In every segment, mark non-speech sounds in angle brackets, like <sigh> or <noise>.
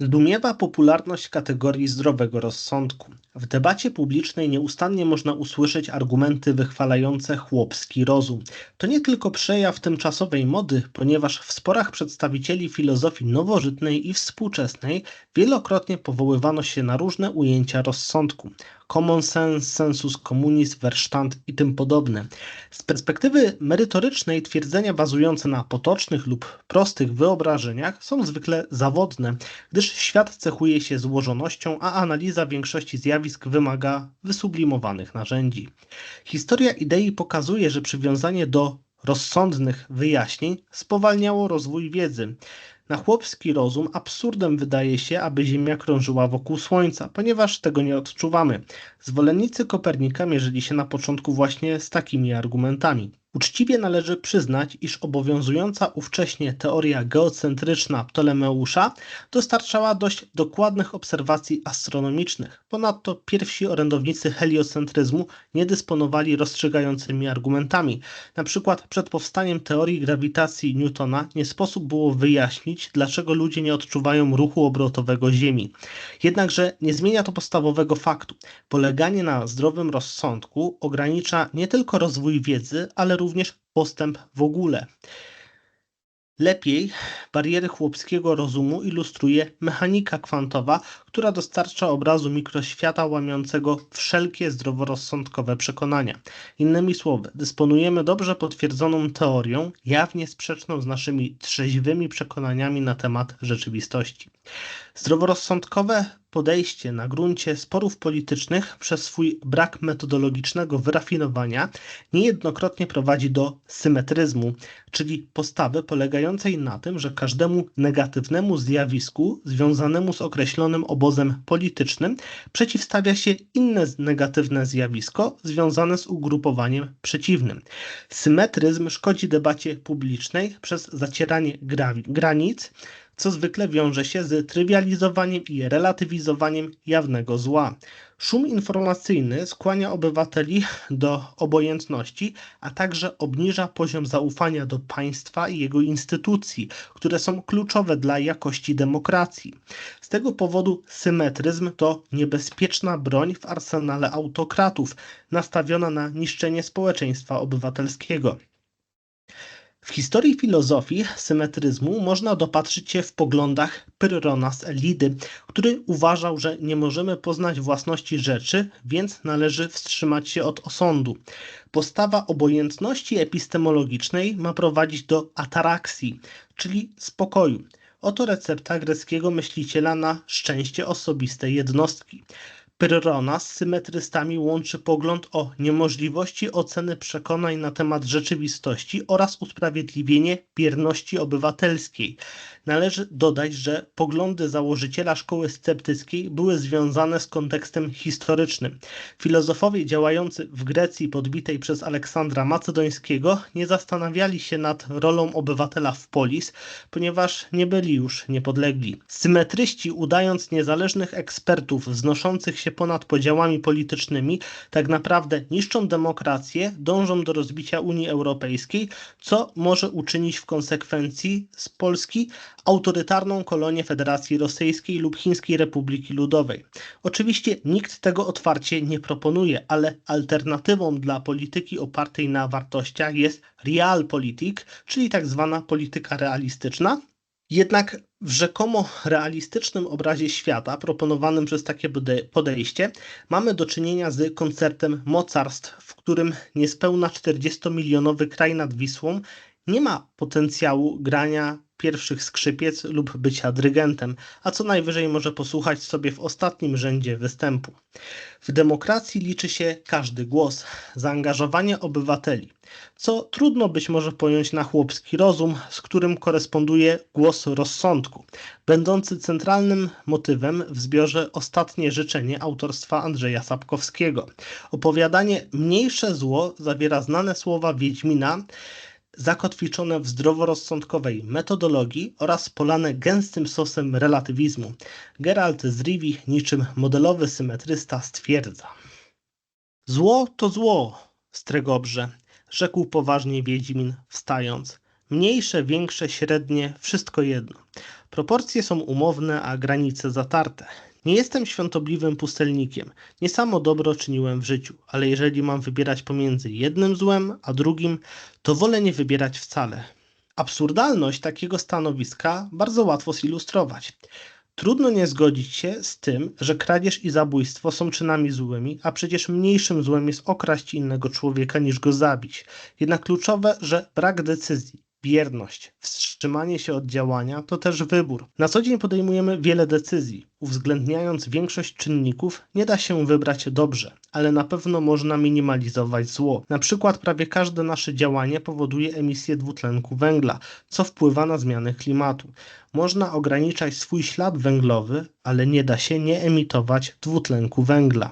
Zdumiewa popularność kategorii zdrowego rozsądku. W debacie publicznej nieustannie można usłyszeć argumenty wychwalające chłopski rozum. To nie tylko przejaw tymczasowej mody, ponieważ w sporach przedstawicieli filozofii nowożytnej i współczesnej wielokrotnie powoływano się na różne ujęcia rozsądku. Common sense, sensus communis, Verstand i tym podobne. Z perspektywy merytorycznej twierdzenia bazujące na potocznych lub prostych wyobrażeniach są zwykle zawodne, gdyż świat cechuje się złożonością, a analiza większości zjawisk wymaga wysublimowanych narzędzi. Historia idei pokazuje, że przywiązanie do rozsądnych wyjaśnień spowalniało rozwój wiedzy. Na chłopski rozum absurdem wydaje się, aby Ziemia krążyła wokół Słońca, ponieważ tego nie odczuwamy. Zwolennicy Kopernika mierzyli się na początku właśnie z takimi argumentami. Uczciwie należy przyznać, iż obowiązująca ówcześnie teoria geocentryczna Ptolemeusza dostarczała dość dokładnych obserwacji astronomicznych. Ponadto pierwsi orędownicy heliocentryzmu nie dysponowali rozstrzygającymi argumentami. Na przykład przed powstaniem teorii grawitacji Newtona nie sposób było wyjaśnić, dlaczego ludzie nie odczuwają ruchu obrotowego Ziemi. Jednakże nie zmienia to podstawowego faktu. Poleganie na zdrowym rozsądku ogranicza nie tylko rozwój wiedzy, ale również postęp w ogóle. Lepiej bariery chłopskiego rozumu ilustruje mechanika kwantowa, która dostarcza obrazu mikroświata łamiącego wszelkie zdroworozsądkowe przekonania. Innymi słowy, dysponujemy dobrze potwierdzoną teorią, jawnie sprzeczną z naszymi trzeźwymi przekonaniami na temat rzeczywistości. Zdroworozsądkowe podejście na gruncie sporów politycznych przez swój brak metodologicznego wyrafinowania niejednokrotnie prowadzi do symetryzmu, czyli postawy polegającej na tym, że każdemu negatywnemu zjawisku związanemu z określonym obozem politycznym przeciwstawia się inne negatywne zjawisko związane z ugrupowaniem przeciwnym. Symetryzm szkodzi debacie publicznej przez zacieranie granic, co zwykle wiąże się z trywializowaniem i relatywizowaniem jawnego zła. Szum informacyjny skłania obywateli do obojętności, a także obniża poziom zaufania do państwa i jego instytucji, które są kluczowe dla jakości demokracji. Z tego powodu symetryzm to niebezpieczna broń w arsenale autokratów, nastawiona na niszczenie społeczeństwa obywatelskiego. W historii filozofii symetryzmu można dopatrzyć się w poglądach Pyrrhona z Elidy, który uważał, że nie możemy poznać własności rzeczy, więc należy wstrzymać się od osądu. Postawa obojętności epistemologicznej ma prowadzić do ataraksji, czyli spokoju. Oto recepta greckiego myśliciela na szczęście osobistej jednostki. Pyrrhona z symetrystami łączy pogląd o niemożliwości oceny przekonań na temat rzeczywistości oraz usprawiedliwienie bierności obywatelskiej. Należy dodać, że poglądy założyciela szkoły sceptyckiej były związane z kontekstem historycznym. Filozofowie działający w Grecji podbitej przez Aleksandra Macedońskiego nie zastanawiali się nad rolą obywatela w polis, ponieważ nie byli już niepodlegli. Symetryści, udając niezależnych ekspertów wznoszących się ponad podziałami politycznymi, tak naprawdę niszczą demokrację, dążą do rozbicia Unii Europejskiej, co może uczynić w konsekwencji z Polski autorytarną kolonię Federacji Rosyjskiej lub Chińskiej Republiki Ludowej. Oczywiście nikt tego otwarcie nie proponuje, ale alternatywą dla polityki opartej na wartościach jest realpolitik, czyli tak zwana polityka realistyczna, jednak w rzekomo realistycznym obrazie świata proponowanym przez takie podejście mamy do czynienia z koncertem mocarstw, w którym niespełna 40-milionowy kraj nad Wisłą nie ma potencjału grania pierwszych skrzypiec lub bycia dyrygentem, a co najwyżej może posłuchać sobie w ostatnim rzędzie występu. W demokracji liczy się każdy głos, zaangażowanie obywateli, co trudno być może pojąć na chłopski rozum, z którym koresponduje głos rozsądku, będący centralnym motywem w zbiorze Ostatnie życzenie autorstwa Andrzeja Sapkowskiego. Opowiadanie Mniejsze zło zawiera znane słowa Wiedźmina, zakotwiczone w zdroworozsądkowej metodologii oraz polane gęstym sosem relatywizmu. Geralt z Rivi niczym modelowy symetrysta stwierdza. Zło to zło, stregobrze, rzekł poważnie Wiedźmin, wstając. Mniejsze, większe, średnie, wszystko jedno. Proporcje są umowne, a granice zatarte. Nie jestem świątobliwym pustelnikiem. Nie samo dobro czyniłem w życiu, ale jeżeli mam wybierać pomiędzy jednym złem a drugim, to wolę nie wybierać wcale. Absurdalność takiego stanowiska bardzo łatwo zilustrować. Trudno nie zgodzić się z tym, że kradzież i zabójstwo są czynami złymi, a przecież mniejszym złem jest okraść innego człowieka niż go zabić. Jednak kluczowe, że brak decyzji, bierność, wstrzymanie się od działania to też wybór. Na co dzień podejmujemy wiele decyzji. Uwzględniając większość czynników, nie da się wybrać dobrze, ale na pewno można minimalizować zło. Na przykład prawie każde nasze działanie powoduje emisję dwutlenku węgla, co wpływa na zmiany klimatu. Można ograniczać swój ślad węglowy, ale nie da się nie emitować dwutlenku węgla.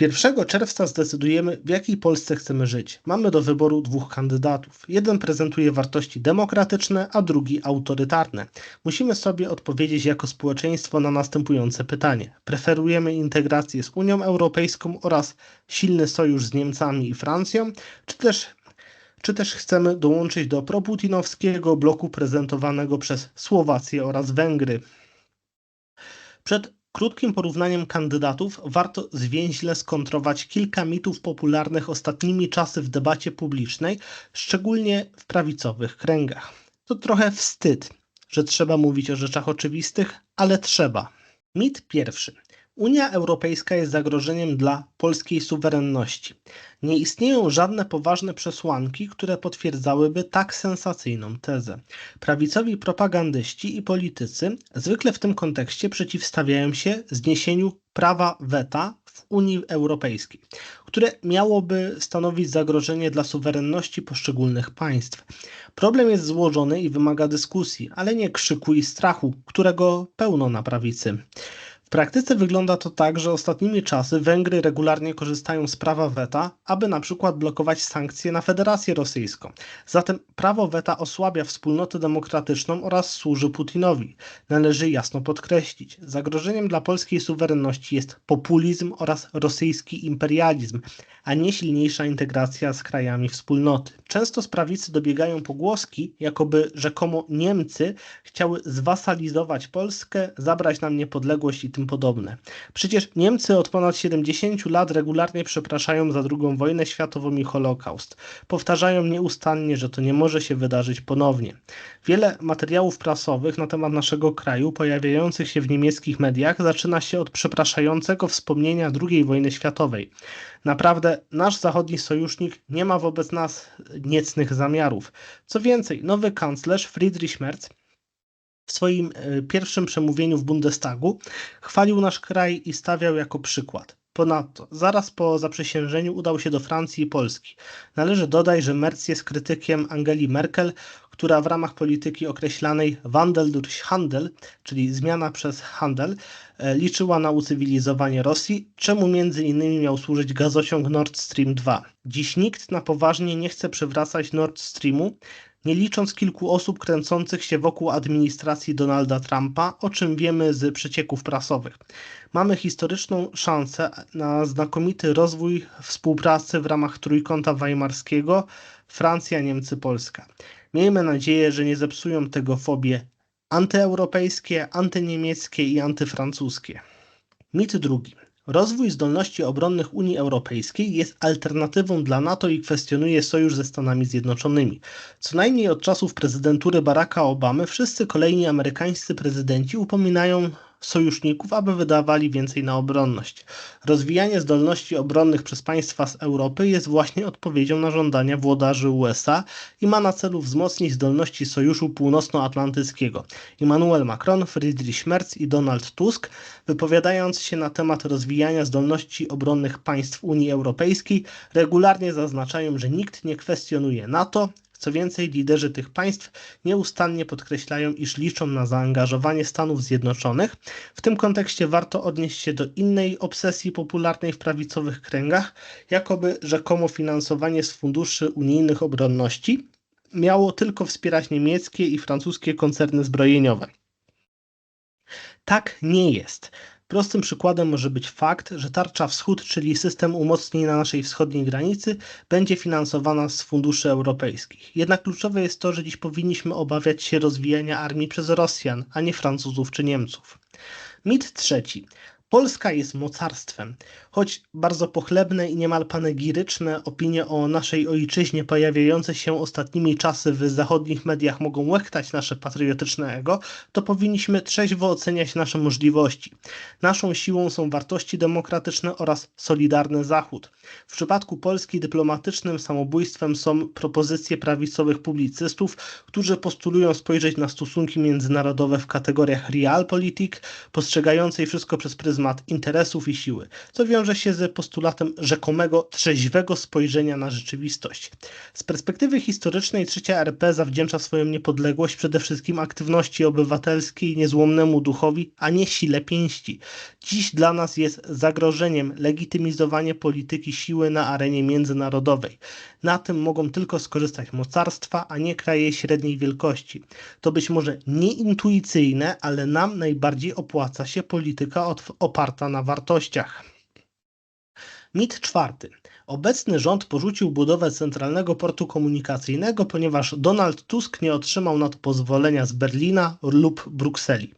1 czerwca zdecydujemy, w jakiej Polsce chcemy żyć. Mamy do wyboru dwóch kandydatów. Jeden prezentuje wartości demokratyczne, a drugi autorytarne. Musimy sobie odpowiedzieć jako społeczeństwo na następujące pytanie. Preferujemy integrację z Unią Europejską oraz silny sojusz z Niemcami i Francją, czy też czy też chcemy dołączyć do proputinowskiego bloku prezentowanego przez Słowację oraz Węgry. Przed krótkim porównaniem kandydatów warto zwięźle skontrować kilka mitów popularnych ostatnimi czasy w debacie publicznej, szczególnie w prawicowych kręgach. To trochę wstyd, że trzeba mówić o rzeczach oczywistych, ale trzeba. Mit pierwszy. Unia Europejska jest zagrożeniem dla polskiej suwerenności. Nie istnieją żadne poważne przesłanki, które potwierdzałyby tak sensacyjną tezę. Prawicowi propagandyści i politycy zwykle w tym kontekście przeciwstawiają się zniesieniu prawa weta w Unii Europejskiej, które miałoby stanowić zagrożenie dla suwerenności poszczególnych państw. Problem jest złożony i wymaga dyskusji, ale nie krzyku i strachu, którego pełno na prawicy. W praktyce wygląda to tak, że ostatnimi czasy Węgry regularnie korzystają z prawa weta, aby na przykład blokować sankcje na Federację Rosyjską. Zatem prawo weta osłabia wspólnotę demokratyczną oraz służy Putinowi. Należy jasno podkreślić, zagrożeniem dla polskiej suwerenności jest populizm oraz rosyjski imperializm, a nie silniejsza integracja z krajami wspólnoty. Często z prawicy dobiegają pogłoski, jakoby rzekomo Niemcy chciały zwasalizować Polskę, zabrać nam niepodległość i tym podobne. Przecież Niemcy od ponad 70 lat regularnie przepraszają za II wojnę światową i Holokaust. Powtarzają nieustannie, że to nie może się wydarzyć ponownie. Wiele materiałów prasowych na temat naszego kraju pojawiających się w niemieckich mediach zaczyna się od przepraszającego wspomnienia II wojny światowej. Naprawdę nasz zachodni sojusznik nie ma wobec nas niecnych zamiarów. Co więcej, nowy kanclerz Friedrich Merz w swoim e, pierwszym przemówieniu w Bundestagu chwalił nasz kraj i stawiał jako przykład. Ponadto, zaraz po zaprzysiężeniu udał się do Francji i Polski. Należy dodać, że Merz jest krytykiem Angeli Merkel, która w ramach polityki określanej Wandel durch Handel, czyli zmiana przez handel, e, liczyła na ucywilizowanie Rosji, czemu między innymi miał służyć gazociąg Nord Stream 2. Dziś nikt na poważnie nie chce przywracać Nord Streamu, nie licząc kilku osób kręcących się wokół administracji Donalda Trumpa, o czym wiemy z przecieków prasowych. Mamy historyczną szansę na znakomity rozwój współpracy w ramach Trójkąta Weimarskiego Francja, Niemcy, Polska. Miejmy nadzieję, że nie zepsują tego fobie antyeuropejskie, antyniemieckie i antyfrancuskie. Mit drugi. Rozwój zdolności obronnych Unii Europejskiej jest alternatywą dla NATO i kwestionuje sojusz ze Stanami Zjednoczonymi. Co najmniej od czasów prezydentury Baracka Obamy wszyscy kolejni amerykańscy prezydenci upominają sojuszników, aby wydawali więcej na obronność. Rozwijanie zdolności obronnych przez państwa z Europy jest właśnie odpowiedzią na żądania włodarzy USA i ma na celu wzmocnić zdolności Sojuszu Północnoatlantyckiego. Emmanuel Macron, Friedrich Merz i Donald Tusk, wypowiadając się na temat rozwijania zdolności obronnych państw Unii Europejskiej, regularnie zaznaczają, że nikt nie kwestionuje NATO, co więcej, liderzy tych państw nieustannie podkreślają, iż liczą na zaangażowanie Stanów Zjednoczonych. W tym kontekście warto odnieść się do innej obsesji popularnej w prawicowych kręgach, jakoby rzekomo finansowanie z funduszy unijnych obronności miało tylko wspierać niemieckie i francuskie koncerny zbrojeniowe. Tak nie jest. Prostym przykładem może być fakt, że Tarcza Wschód, czyli system umocnień na naszej wschodniej granicy, będzie finansowana z funduszy europejskich. Jednak kluczowe jest to, że dziś powinniśmy obawiać się rozwijania armii przez Rosjan, a nie Francuzów czy Niemców. Mit trzeci. Polska jest mocarstwem. Choć bardzo pochlebne i niemal panegiryczne opinie o naszej ojczyźnie pojawiające się ostatnimi czasy w zachodnich mediach mogą łechtać nasze patriotyczne ego, to powinniśmy trzeźwo oceniać nasze możliwości. Naszą siłą są wartości demokratyczne oraz solidarny Zachód. W przypadku Polski dyplomatycznym samobójstwem są propozycje prawicowych publicystów, którzy postulują spojrzeć na stosunki międzynarodowe w kategoriach realpolitik, postrzegającej wszystko przez pryzmat interesów i siły, co wiąże się z postulatem rzekomego trzeźwego spojrzenia na rzeczywistość. Z perspektywy historycznej trzecia RP zawdzięcza swoją niepodległość przede wszystkim aktywności obywatelskiej, niezłomnemu duchowi, a nie sile pięści. Dziś dla nas jest zagrożeniem legitymizowanie polityki siły na arenie międzynarodowej. Na tym mogą tylko skorzystać mocarstwa, a nie kraje średniej wielkości. To być może nieintuicyjne, ale nam najbardziej opłaca się polityka oparta na wartościach. Mit czwarty. Obecny rząd porzucił budowę centralnego portu komunikacyjnego, ponieważ Donald Tusk nie otrzymał na to pozwolenia z Berlina lub Brukseli.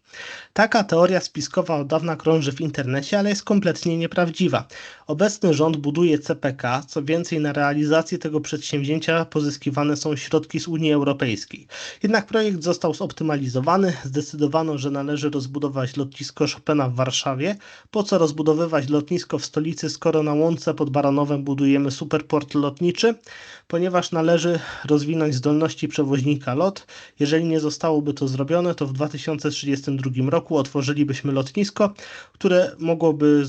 Taka teoria spiskowa od dawna krąży w internecie, ale jest kompletnie nieprawdziwa. Obecny rząd buduje CPK, co więcej na realizację tego przedsięwzięcia pozyskiwane są środki z Unii Europejskiej. Jednak projekt został zoptymalizowany, zdecydowano, że należy rozbudować lotnisko Chopina w Warszawie. Po co rozbudowywać lotnisko w stolicy, skoro na łące pod Baranowem budujemy superport lotniczy? Ponieważ należy rozwinąć zdolności przewoźnika LOT. Jeżeli nie zostałoby to zrobione, to w 2032 roku otworzylibyśmy lotnisko, które, mogłoby,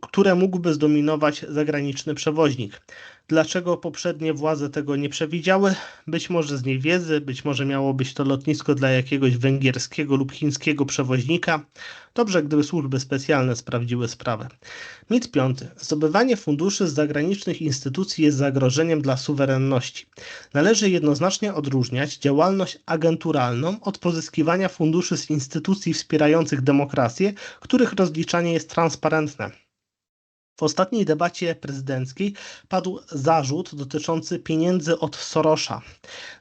które mógłby zdominować zagraniczny przewoźnik. Dlaczego poprzednie władze tego nie przewidziały? Być może z niewiedzy, być może miało być to lotnisko dla jakiegoś węgierskiego lub chińskiego przewoźnika. Dobrze, gdyby służby specjalne sprawdziły sprawę. Mit piąty. Zdobywanie funduszy z zagranicznych instytucji jest zagrożeniem dla suwerenności. Należy jednoznacznie odróżniać działalność agenturalną od pozyskiwania funduszy z instytucji wspierających demokrację, których rozliczanie jest transparentne. W ostatniej debacie prezydenckiej padł zarzut dotyczący pieniędzy od Sorosza.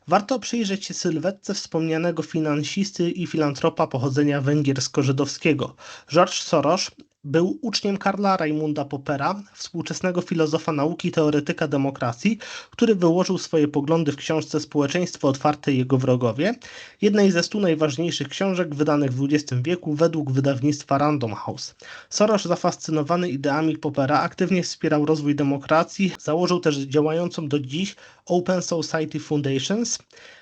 Warto przyjrzeć się sylwetce wspomnianego finansisty i filantropa pochodzenia węgiersko-żydowskiego. George Soros był uczniem Karla Raimunda Poppera, współczesnego filozofa nauki teoretyka demokracji, który wyłożył swoje poglądy w książce Społeczeństwo otwarte i jego wrogowie, jednej ze stu najważniejszych książek wydanych w XX wieku według wydawnictwa Random House. Soros, zafascynowany ideami Poppera, aktywnie wspierał rozwój demokracji, założył też działającą do dziś Open Society Foundations,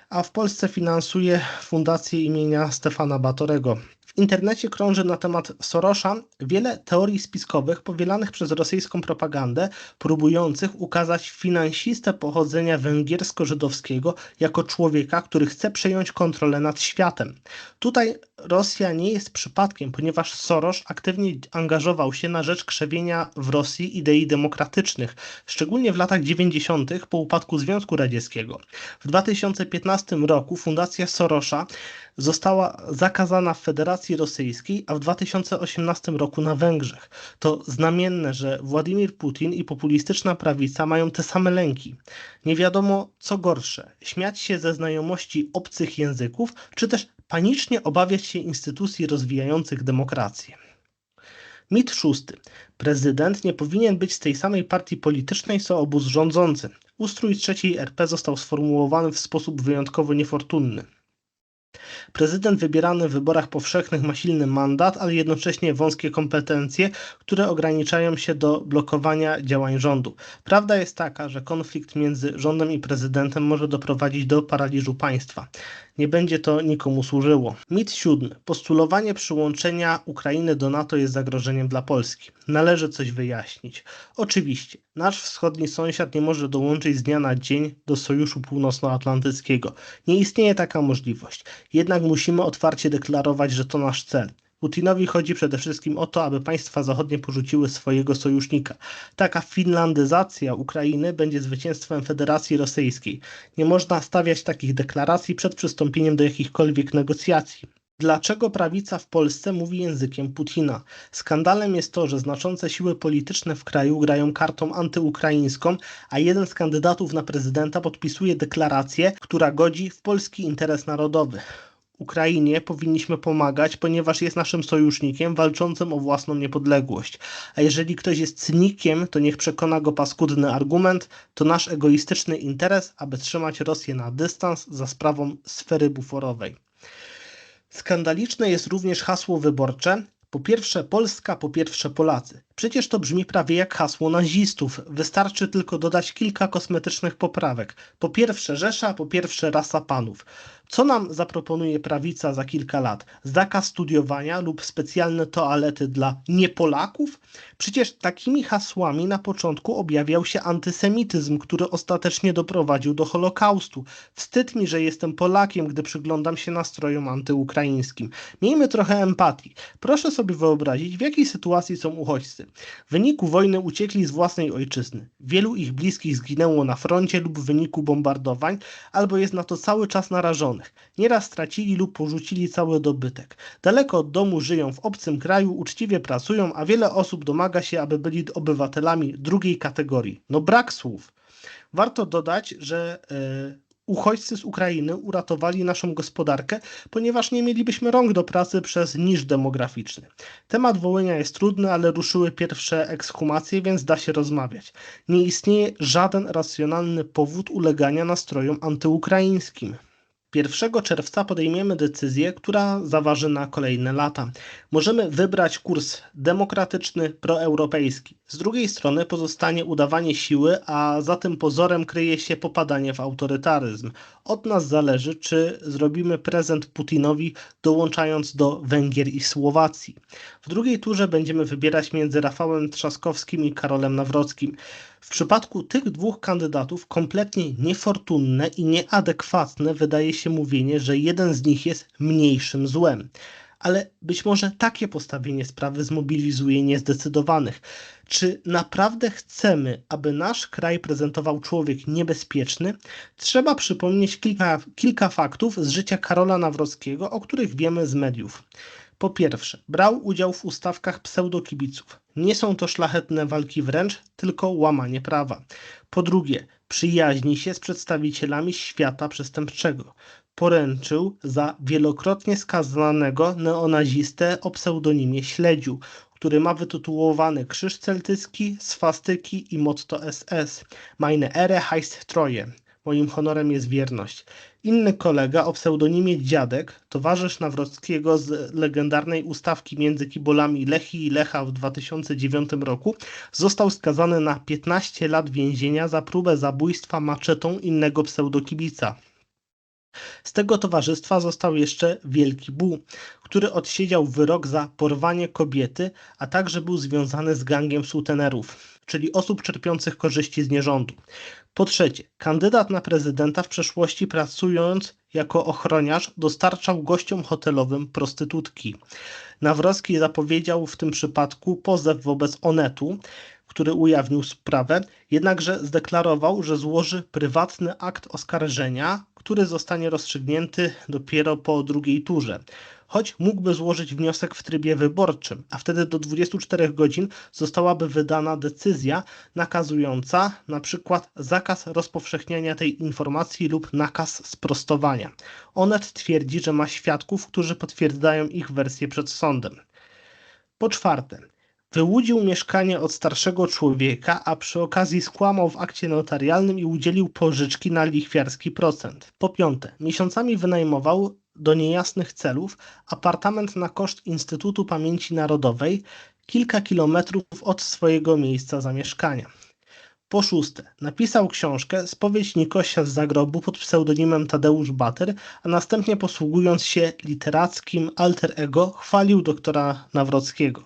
a w Polsce finansuje fundację imienia Stefana Batorego. W internecie krąży na temat Sorosza wiele teorii spiskowych powielanych przez rosyjską propagandę, próbujących ukazać finansistę pochodzenia węgiersko-żydowskiego jako człowieka, który chce przejąć kontrolę nad światem. Tutaj Rosja nie jest przypadkiem, ponieważ Soros aktywnie angażował się na rzecz krzewienia w Rosji idei demokratycznych, szczególnie w latach 90. po upadku Związku Radzieckiego. W 2015 roku Fundacja Sorosza została zakazana w Federacji Rosyjskiej, a w 2018 roku na Węgrzech. To znamienne, że Władimir Putin i populistyczna prawica mają te same lęki. Nie wiadomo co gorsze, śmiać się ze znajomości obcych języków, czy też panicznie obawiać się instytucji rozwijających demokrację. Mit szósty. Prezydent nie powinien być z tej samej partii politycznej, co obóz rządzący. Ustrój trzeciej RP został sformułowany w sposób wyjątkowo niefortunny. Prezydent wybierany w wyborach powszechnych ma silny mandat, ale jednocześnie wąskie kompetencje, które ograniczają się do blokowania działań rządu. Prawda jest taka, że konflikt między rządem i prezydentem może doprowadzić do paraliżu państwa. Nie będzie to nikomu służyło. Mit siódmy. Postulowanie przyłączenia Ukrainy do NATO jest zagrożeniem dla Polski. Należy coś wyjaśnić. Oczywiście, nasz wschodni sąsiad nie może dołączyć z dnia na dzień do Sojuszu Północnoatlantyckiego. Nie istnieje taka możliwość. Jednak musimy otwarcie deklarować, że to nasz cel. Putinowi chodzi przede wszystkim o to, aby państwa zachodnie porzuciły swojego sojusznika. Taka finlandyzacja Ukrainy będzie zwycięstwem Federacji Rosyjskiej. Nie można stawiać takich deklaracji przed przystąpieniem do jakichkolwiek negocjacji. Dlaczego prawica w Polsce mówi językiem Putina? Skandalem jest to, że znaczące siły polityczne w kraju grają kartą antyukraińską, a jeden z kandydatów na prezydenta podpisuje deklarację, która godzi w polski interes narodowy. Ukrainie powinniśmy pomagać, ponieważ jest naszym sojusznikiem walczącym o własną niepodległość. A jeżeli ktoś jest cynikiem, to niech przekona go paskudny argument, to nasz egoistyczny interes, aby trzymać Rosję na dystans za sprawą sfery buforowej. Skandaliczne jest również hasło wyborcze. Po pierwsze Polska, po pierwsze Polacy. Przecież to brzmi prawie jak hasło nazistów. Wystarczy tylko dodać kilka kosmetycznych poprawek. Po pierwsze Rzesza, po pierwsze rasa panów. Co nam zaproponuje prawica za kilka lat? Zakaz studiowania lub specjalne toalety dla niepolaków? Przecież takimi hasłami na początku objawiał się antysemityzm, który ostatecznie doprowadził do Holokaustu. Wstyd mi, że jestem Polakiem, gdy przyglądam się nastrojom antyukraińskim. Miejmy trochę empatii. Proszę sobie wyobrazić, w jakiej sytuacji są uchodźcy. W wyniku wojny uciekli z własnej ojczyzny. Wielu ich bliskich zginęło na froncie lub w wyniku bombardowań, albo jest na to cały czas narażonych. Nieraz stracili lub porzucili cały dobytek. Daleko od domu żyją w obcym kraju, uczciwie pracują, a wiele osób domaga się, aby byli obywatelami drugiej kategorii. No brak słów. Warto dodać, że yy, uchodźcy z Ukrainy uratowali naszą gospodarkę, ponieważ nie mielibyśmy rąk do pracy przez niż demograficzny. Temat Wołynia jest trudny, ale ruszyły pierwsze ekshumacje, więc da się rozmawiać. Nie istnieje żaden racjonalny powód ulegania nastrojom antyukraińskim. 1 czerwca podejmiemy decyzję, która zaważy na kolejne lata. Możemy wybrać kurs demokratyczny, proeuropejski. Z drugiej strony pozostanie udawanie siły, a za tym pozorem kryje się popadanie w autorytaryzm. Od nas zależy, czy zrobimy prezent Putinowi, dołączając do Węgier i Słowacji. W drugiej turze będziemy wybierać między Rafałem Trzaskowskim i Karolem Nawrockim. W przypadku tych dwóch kandydatów kompletnie niefortunne i nieadekwatne wydaje się mówienie, że jeden z nich jest mniejszym złem. Ale być może takie postawienie sprawy zmobilizuje niezdecydowanych. Czy naprawdę chcemy, aby nasz kraj prezentował człowiek niebezpieczny? Trzeba przypomnieć kilka, kilka faktów z życia Karola Nawrockiego, o których wiemy z mediów. Po pierwsze, brał udział w ustawkach pseudokibiców. Nie są to szlachetne walki wręcz, tylko łamanie prawa. Po drugie, przyjaźni się z przedstawicielami świata przestępczego. Poręczył za wielokrotnie skazanego neonazistę o pseudonimie Śledziu, który ma wytytułowany Krzyż Celtycki, swastyki i motto SS. Meine Ehre heißt Treue. Moim honorem jest wierność. Inny kolega o pseudonimie Dziadek, towarzysz Nawrockiego z legendarnej ustawki między kibolami Lechi i Lecha w 2009 roku, został skazany na 15 lat więzienia za próbę zabójstwa maczetą innego pseudokibica. Z tego towarzystwa został jeszcze Wielki Bu, który odsiedział wyrok za porwanie kobiety, a także był związany z gangiem sutenerów, czyli osób czerpiących korzyści z nierządu. Po trzecie, kandydat na prezydenta w przeszłości pracując jako ochroniarz dostarczał gościom hotelowym prostytutki. Nawrocki zapowiedział w tym przypadku pozew wobec Onetu, który ujawnił sprawę, jednakże zdeklarował, że złoży prywatny akt oskarżenia, który zostanie rozstrzygnięty dopiero po drugiej turze choć mógłby złożyć wniosek w trybie wyborczym, a wtedy do 24 godzin zostałaby wydana decyzja nakazująca na przykład zakaz rozpowszechniania tej informacji lub nakaz sprostowania. Onet twierdzi, że ma świadków, którzy potwierdzają ich wersję przed sądem. Po czwarte, Wyłudził mieszkanie od starszego człowieka, a przy okazji skłamał w akcie notarialnym i udzielił pożyczki na lichwiarski procent. Po piąte, miesiącami wynajmował do niejasnych celów apartament na koszt Instytutu Pamięci Narodowej kilka kilometrów od swojego miejsca zamieszkania. Po szóste, napisał książkę Spowiedź Nikosia z Zagrobu pod pseudonimem Tadeusz Bater, a następnie posługując się literackim alter ego chwalił doktora Nawrockiego.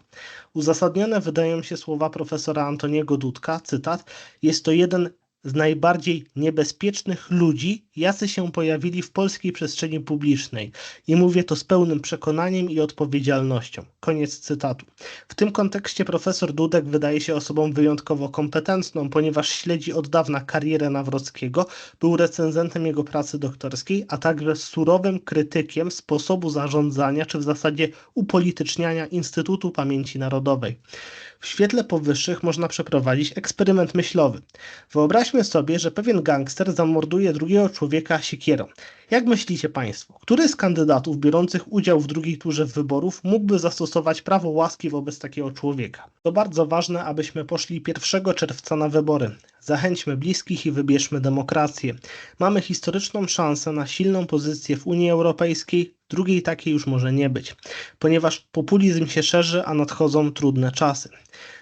Uzasadnione wydają się słowa profesora Antoniego Dudka, cytat, jest to jeden z najbardziej niebezpiecznych ludzi, jacy się pojawili w polskiej przestrzeni publicznej. I mówię to z pełnym przekonaniem i odpowiedzialnością. Koniec cytatu. W tym kontekście profesor Dudek wydaje się osobą wyjątkowo kompetentną, ponieważ śledzi od dawna karierę Nawrockiego, był recenzentem jego pracy doktorskiej, a także surowym krytykiem sposobu zarządzania, czy w zasadzie upolityczniania Instytutu Pamięci Narodowej. W świetle powyższych można przeprowadzić eksperyment myślowy. Wyobraźmy sobie, że pewien gangster zamorduje drugiego człowieka siekierą. Jak myślicie Państwo, który z kandydatów biorących udział w drugiej turze wyborów mógłby zastosować prawo łaski wobec takiego człowieka? To bardzo ważne, abyśmy poszli 1 czerwca na wybory. Zachęćmy bliskich i wybierzmy demokrację. Mamy historyczną szansę na silną pozycję w Unii Europejskiej, drugiej takiej już może nie być, ponieważ populizm się szerzy, a nadchodzą trudne czasy.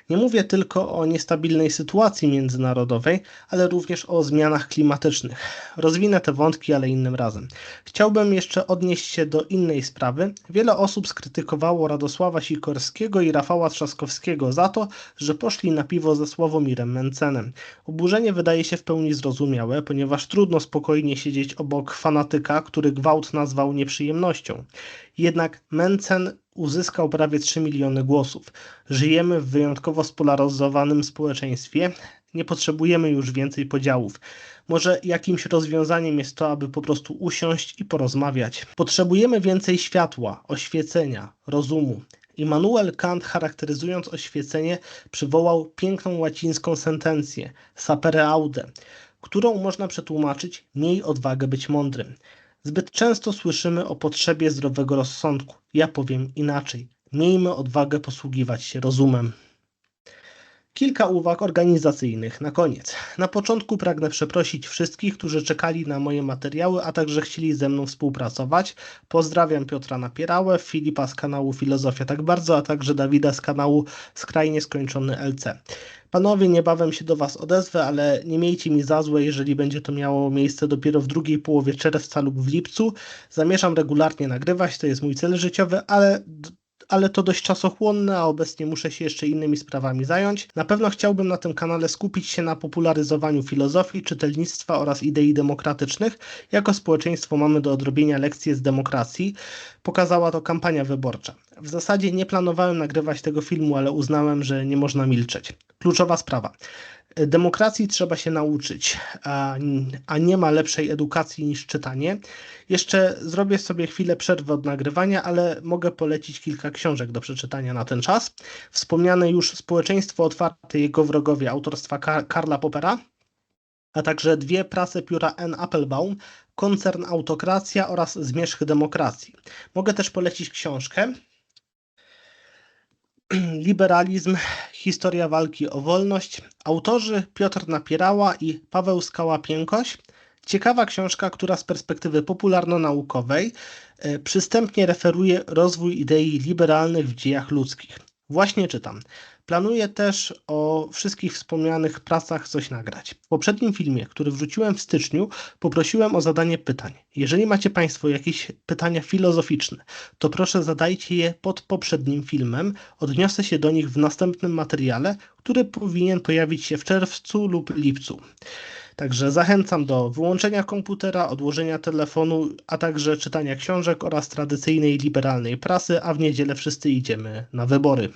Nie mówię tylko o niestabilnej sytuacji międzynarodowej, ale również o zmianach klimatycznych. Rozwinę te wątki, ale innym razem. Chciałbym jeszcze odnieść się do innej sprawy. Wiele osób skrytykowało Radosława Sikorskiego i Rafała Trzaskowskiego za to, że poszli na piwo ze Sławomirem Mencenem. Oburzenie wydaje się w pełni zrozumiałe, ponieważ trudno spokojnie siedzieć obok fanatyka, który gwałt nazwał nieprzyjemnością. Jednak Mencen uzyskał prawie 3 miliony głosów. Żyjemy w wyjątkowo spolaryzowanym społeczeństwie. Nie potrzebujemy już więcej podziałów. Może jakimś rozwiązaniem jest to, aby po prostu usiąść i porozmawiać. Potrzebujemy więcej światła, oświecenia, rozumu. Immanuel Kant, charakteryzując oświecenie, przywołał piękną łacińską sentencję sapere aude, którą można przetłumaczyć miej odwagę być mądrym. Zbyt często słyszymy o potrzebie zdrowego rozsądku. Ja powiem inaczej. Miejmy odwagę posługiwać się rozumem. Kilka uwag organizacyjnych na koniec. Na początku pragnę przeprosić wszystkich, którzy czekali na moje materiały, a także chcieli ze mną współpracować. Pozdrawiam Piotra Napierałę, Filipa z kanału Filozofia tak bardzo, a także Dawida z kanału Skrajnie Skończony LC. Panowie, niebawem się do Was odezwę, ale nie miejcie mi za złe, jeżeli będzie to miało miejsce dopiero w drugiej połowie czerwca lub w lipcu. Zamierzam regularnie nagrywać, to jest mój cel życiowy, ale ale to dość czasochłonne, a obecnie muszę się jeszcze innymi sprawami zająć. Na pewno chciałbym na tym kanale skupić się na popularyzowaniu filozofii, czytelnictwa oraz idei demokratycznych. Jako społeczeństwo mamy do odrobienia lekcje z demokracji. Pokazała to kampania wyborcza. W zasadzie nie planowałem nagrywać tego filmu, ale uznałem, że nie można milczeć. Kluczowa sprawa. Demokracji trzeba się nauczyć, a, nie ma lepszej edukacji niż czytanie. Jeszcze zrobię sobie chwilę przerwy od nagrywania, ale mogę polecić kilka książek do przeczytania na ten czas. Wspomniane już Społeczeństwo Otwarte jego wrogowie autorstwa Kar Karla Popera, a także dwie prasy pióra N. Applebaum, Koncern Autokracja oraz Zmierzch Demokracji. Mogę też polecić książkę <clears throat> Liberalizm, historia walki o wolność. Autorzy Piotr Napierała i Paweł Skała-Piękoś. Ciekawa książka, która z perspektywy popularno-naukowej e, przystępnie referuje rozwój idei liberalnych w dziejach ludzkich. Właśnie czytam. Planuję też o wszystkich wspomnianych pracach coś nagrać. W poprzednim filmie, który wrzuciłem w styczniu, poprosiłem o zadanie pytań. Jeżeli macie Państwo jakieś pytania filozoficzne, to proszę zadajcie je pod poprzednim filmem. Odniosę się do nich w następnym materiale, który powinien pojawić się w czerwcu lub lipcu. Także zachęcam do wyłączenia komputera, odłożenia telefonu, a także czytania książek oraz tradycyjnej liberalnej prasy, a w niedzielę wszyscy idziemy na wybory.